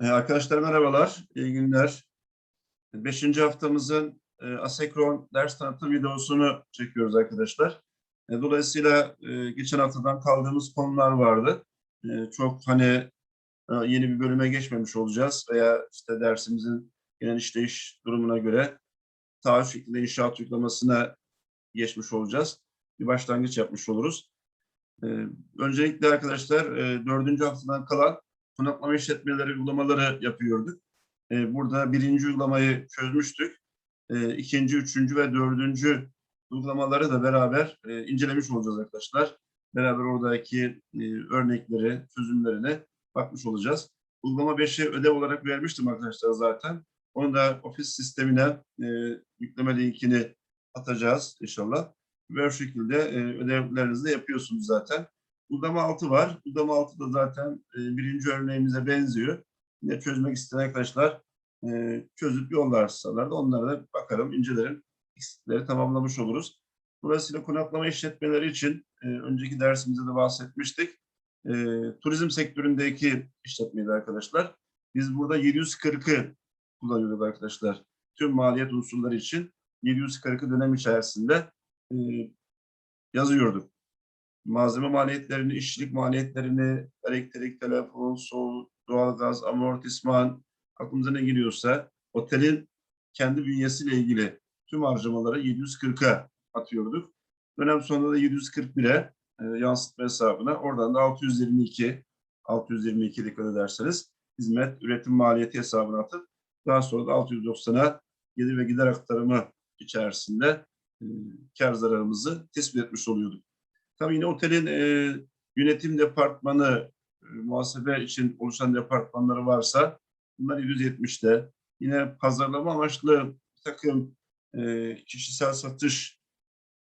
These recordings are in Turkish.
Ee, Arkadaşlar merhabalar, iyi günler. Beşinci haftamızın e, asekron ders tanıtım videosunu çekiyoruz arkadaşlar. E, Dolayısıyla e, geçen haftadan kaldığımız konular vardı. E, Çok hani e, yeni bir bölüme geçmemiş olacağız veya işte dersimizin genel işleyiş durumuna göre taahhüt şeklinde inşaat uygulamasına geçmiş olacağız. Bir başlangıç yapmış oluruz. E, Öncelikle arkadaşlar e, dördüncü haftadan kalan konaklama işletmeleri uygulamaları yapıyorduk. E, burada birinci uygulamayı çözmüştük. E, ikinci, üçüncü ve dördüncü uygulamaları da beraber e, incelemiş olacağız arkadaşlar. Beraber oradaki e, örnekleri, çözümlerine bakmış olacağız. Uygulama 5'i ödev olarak vermiştim arkadaşlar zaten. Onu da ofis sistemine e, yükleme linkini atacağız inşallah. Ve o şekilde e, ödevlerinizi de yapıyorsunuz zaten. Uygulama 6 var. Uygulama 6 da zaten e, birinci örneğimize benziyor. Yine çözmek isteyen arkadaşlar e, çözüp yollarsalar da onlara da bakarım, incelerim. Eksikleri tamamlamış oluruz. Dolayısıyla konaklama işletmeleri için e, önceki dersimizde de bahsetmiştik. E, turizm sektöründeki işletmeydi arkadaşlar. Biz burada 740'ı kullanıyorduk arkadaşlar. Tüm maliyet unsurları için 740'ı dönem içerisinde e, yazıyorduk malzeme maliyetlerini, işçilik maliyetlerini, elektrik, telefon, su, doğalgaz, amortisman, aklımıza ne geliyorsa otelin kendi bünyesiyle ilgili tüm harcamaları 740'a atıyorduk. Dönem sonunda da 741'e e, yansıtma hesabına oradan da 622 622 dikkat ederseniz hizmet üretim maliyeti hesabına atıp daha sonra da 690'a gelir ve gider aktarımı içerisinde e, kar zararımızı tespit etmiş oluyorduk. Tabii yine otelin e, yönetim departmanı, e, muhasebe için oluşan departmanları varsa bunlar 170'te. Yine pazarlama amaçlı bir takım e, kişisel satış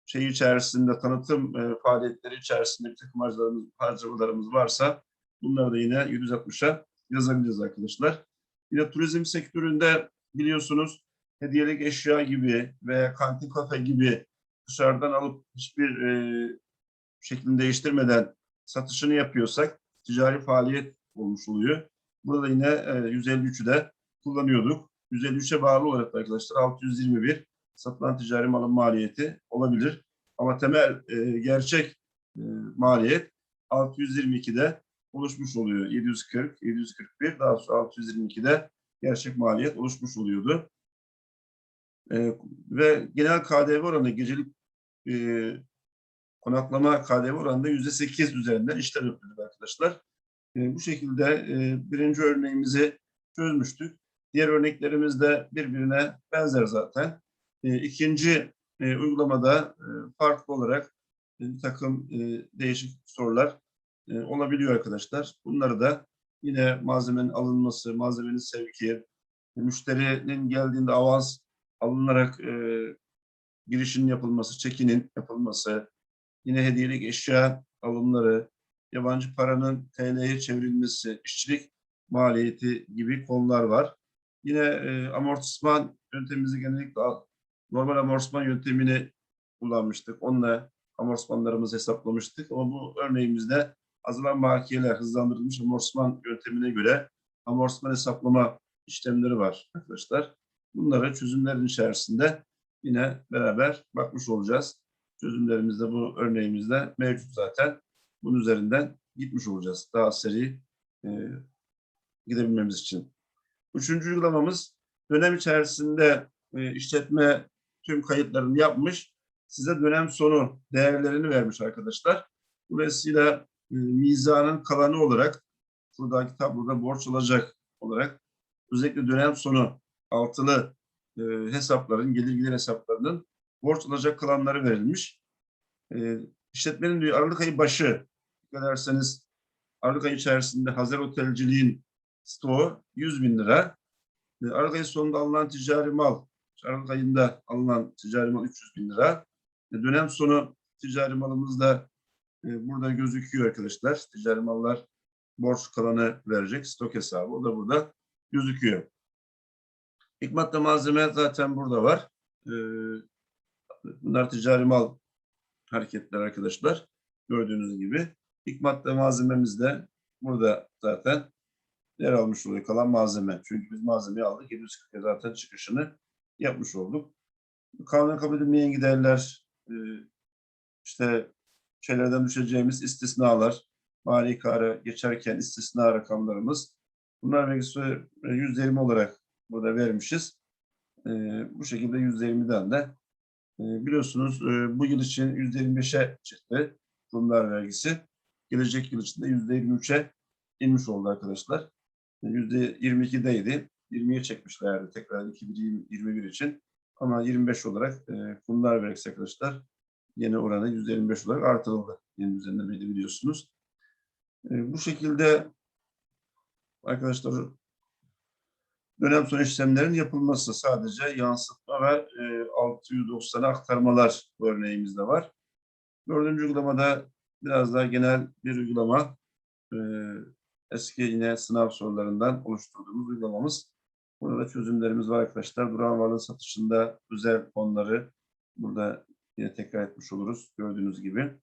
şeyi içerisinde, tanıtım e, faaliyetleri içerisinde bir takım harcamalarımız, harcamalarımız varsa bunları da yine 760'a yazabiliriz arkadaşlar. Yine turizm sektöründe biliyorsunuz hediyelik eşya gibi veya kantin kafe gibi dışarıdan alıp hiçbir e, şeklini değiştirmeden satışını yapıyorsak ticari faaliyet olmuş oluyor. Burada yine e, 153'ü de kullanıyorduk. 153'e bağlı olarak arkadaşlar 621 satılan ticari malın maliyeti olabilir. Ama temel e, gerçek e, maliyet 622'de oluşmuş oluyor. 740, 741 daha sonra 622'de gerçek maliyet oluşmuş oluyordu. E, ve genel KDV oranı gecelik e, konaklama KDV oranında yüzde sekiz üzerinden işlem yapıyorduk arkadaşlar. E, bu şekilde e, birinci örneğimizi çözmüştük. Diğer örneklerimiz de birbirine benzer zaten. E, ikinci e, uygulamada e, farklı olarak e, bir takım e, değişik sorular e, olabiliyor arkadaşlar. Bunları da yine malzemenin alınması, malzemenin sevki, müşterinin geldiğinde avans alınarak e, girişinin yapılması, çekinin yapılması, yine hediyelik eşya alımları, yabancı paranın TL'ye çevrilmesi, işçilik maliyeti gibi konular var. Yine e, amortisman yöntemimizi genellikle normal amortisman yöntemini kullanmıştık. Onunla amortismanlarımızı hesaplamıştık. Ama bu örneğimizde azalan bakiyeler hızlandırılmış amortisman yöntemine göre amortisman hesaplama işlemleri var arkadaşlar. Bunları çözümlerin içerisinde yine beraber bakmış olacağız çözümlerimizde bu örneğimizde mevcut zaten. Bunun üzerinden gitmiş olacağız. Daha seri e, gidebilmemiz için. Üçüncü uygulamamız dönem içerisinde e, işletme tüm kayıtlarını yapmış. Size dönem sonu değerlerini vermiş arkadaşlar. Dolayısıyla e, mizanın kalanı olarak buradaki tabloda borç alacak olarak özellikle dönem sonu altılı e, hesapların, gelir gider hesaplarının borç alacak kalanları verilmiş. E, işletmenin diyor Aralık ayı başı ederseniz Aralık ayı içerisinde Hazar Otelciliğin stoğu 100 bin lira. E, Aralık ayı sonunda alınan ticari mal, Aralık ayında alınan ticari mal 300 bin lira. E, dönem sonu ticari malımız da e, burada gözüküyor arkadaşlar. Ticari mallar borç kalanı verecek stok hesabı. O da burada gözüküyor. İlk madde malzeme zaten burada var. Ee, Bunlar ticari mal hareketler arkadaşlar. Gördüğünüz gibi. İlk madde malzememiz de burada zaten yer almış oluyor kalan malzeme. Çünkü biz malzemeyi aldık. 740'a zaten çıkışını yapmış olduk. Kanuna kabul edilmeyen giderler, e, işte şeylerden düşeceğimiz istisnalar, mali kara geçerken istisna rakamlarımız. Bunlar vergisi %20 olarak burada vermişiz. E, bu şekilde %20'den de biliyorsunuz e, bu yıl için %25'e çıktı kurumlar vergisi. Gelecek yıl içinde %23'e inmiş oldu arkadaşlar. E, %22'deydi. 20'ye çekmişlerdi tekrar 2021 için. Ama 25 olarak e, kurumlar vergisi arkadaşlar yeni oranı %25 olarak artırıldı. Yeni düzenlemeyi biliyorsunuz. E, bu şekilde arkadaşlar dönem sonu işlemlerin yapılması sadece yansıtma ve e, 690'a aktarmalar bu örneğimizde var. Dördüncü uygulamada biraz daha genel bir uygulama. E, eski yine sınav sorularından oluşturduğumuz uygulamamız. Burada çözümlerimiz var arkadaşlar. Duran varlığın satışında özel fonları burada yine tekrar etmiş oluruz gördüğünüz gibi.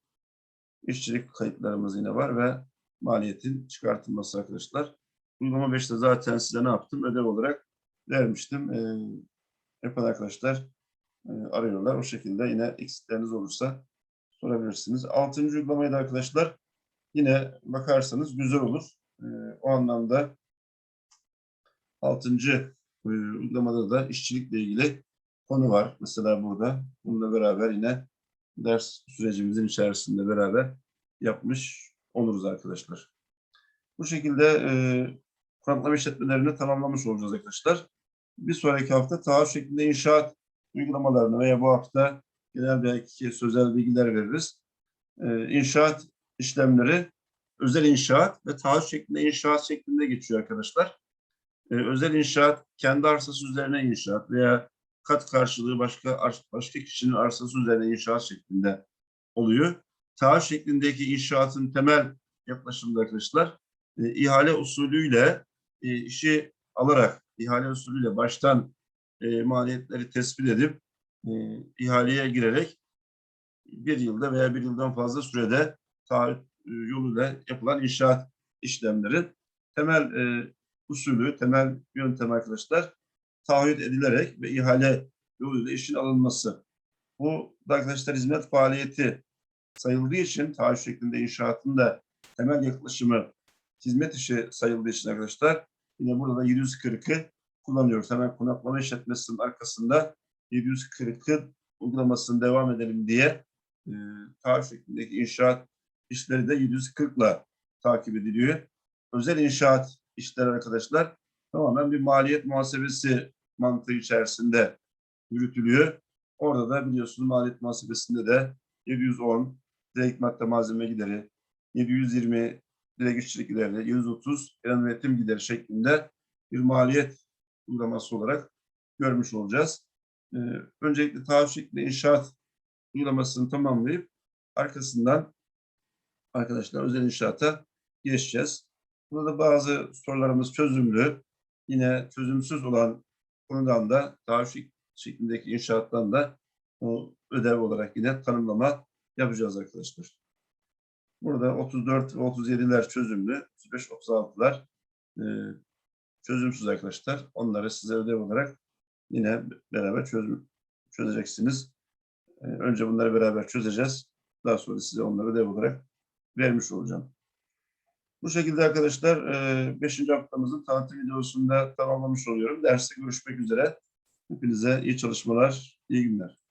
İşçilik kayıtlarımız yine var ve maliyetin çıkartılması arkadaşlar. Uygulama 5'te zaten size ne yaptım? Ödev olarak vermiştim. Ee, yapan arkadaşlar e, arıyorlar. O şekilde yine eksikleriniz olursa sorabilirsiniz. Altıncı uygulamayı da arkadaşlar yine bakarsanız güzel olur. Ee, o anlamda altıncı e, uygulamada da işçilikle ilgili konu var. Mesela burada bununla beraber yine ders sürecimizin içerisinde beraber yapmış oluruz arkadaşlar. Bu şekilde e, konaklama işletmelerini tamamlamış olacağız arkadaşlar. Bir sonraki hafta taahhüt şeklinde inşaat uygulamalarını veya bu hafta genel belki sözel bilgiler veririz. E, inşaat işlemleri özel inşaat ve taahhüt şeklinde inşaat şeklinde geçiyor arkadaşlar. E, özel inşaat kendi arsası üzerine inşaat veya kat karşılığı başka başka kişinin arsası üzerine inşaat şeklinde oluyor. Taahhüt şeklindeki inşaatın temel yaklaşımda arkadaşlar e, ihale usulüyle e, işi alarak ihale usulüyle baştan e, maliyetleri tespit edip e, ihaleye girerek bir yılda veya bir yıldan fazla sürede taahhüt e, yoluyla yapılan inşaat işlemleri temel e, usulü, temel yöntem arkadaşlar taahhüt edilerek ve ihale yoluyla işin alınması. Bu da arkadaşlar hizmet faaliyeti sayıldığı için taahhüt şeklinde inşaatın da temel yaklaşımı hizmet işi sayıldığı için arkadaşlar yine burada da 740'ı kullanıyoruz. Hemen konaklama işletmesinin arkasında 740'ı uygulamasını devam edelim diye e, taahhüt şeklindeki inşaat işleri de 740 ile takip ediliyor. Özel inşaat işleri arkadaşlar tamamen bir maliyet muhasebesi mantığı içerisinde yürütülüyor. Orada da biliyorsunuz maliyet muhasebesinde de 710 direkt madde malzeme gideri, 720 direkt işçilik gideri, 130 genel üretim gideri şeklinde bir maliyet uygulaması olarak görmüş olacağız. Ee, öncelikle taahhüt şeklinde inşaat uygulamasını tamamlayıp arkasından arkadaşlar özel inşaata geçeceğiz. Burada bazı sorularımız çözümlü. Yine çözümsüz olan konudan da taahhüt şeklindeki inşaattan da o ödev olarak yine tanımlama yapacağız arkadaşlar. Burada 34 ve 37'ler çözümlü, 35 36'lar e, çözümsüz arkadaşlar. Onları size ödev olarak yine beraber çözüm, çözeceksiniz. E, önce bunları beraber çözeceğiz. Daha sonra size onları ödev olarak vermiş olacağım. Bu şekilde arkadaşlar 5. haftamızın tanıtım videosunda tamamlamış oluyorum. Derste görüşmek üzere. Hepinize iyi çalışmalar, iyi günler.